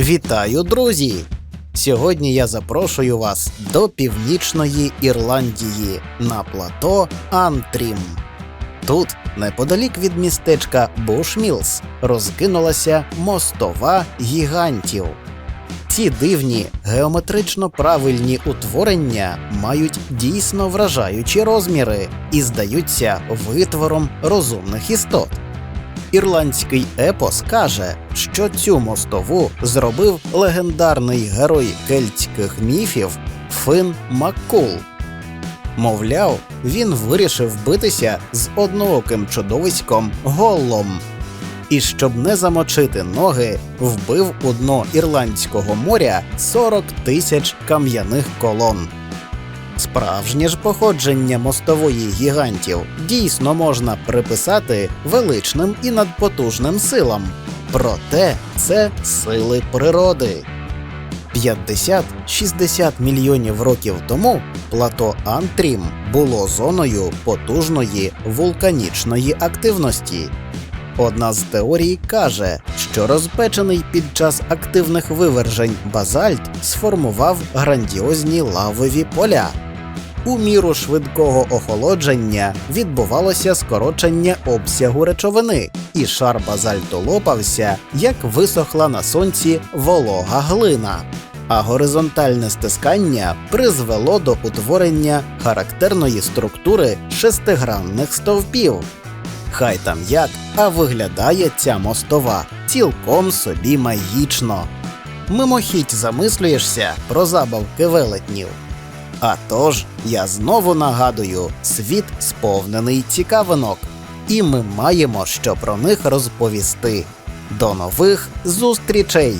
Вітаю, друзі! Сьогодні я запрошую вас до північної Ірландії на плато Антрім. Тут, неподалік від містечка Бушмілс, розкинулася мостова гігантів. Ці дивні геометрично правильні утворення мають дійсно вражаючі розміри і здаються витвором розумних істот. Ірландський епос каже, що цю мостову зробив легендарний герой кельтських міфів Фин Маккул. Мовляв, він вирішив битися з однооким чудовиськом Голлом. І щоб не замочити ноги, вбив у дно Ірландського моря 40 тисяч кам'яних колон. Справжнє ж походження мостової гігантів дійсно можна приписати величним і надпотужним силам. Проте це сили природи. 50-60 мільйонів років тому плато Антрім було зоною потужної вулканічної активності. Одна з теорій каже, що розпечений під час активних вивержень базальт сформував грандіозні лавові поля. У міру швидкого охолодження відбувалося скорочення обсягу речовини, і шар базальту лопався, як висохла на сонці волога глина. А горизонтальне стискання призвело до утворення характерної структури шестигранних стовпів. Хай там як, а виглядає ця мостова цілком собі магічно. Мимохідь замислюєшся про забавки велетнів. А тож, я знову нагадую, світ сповнений цікавинок, і ми маємо що про них розповісти. До нових зустрічей!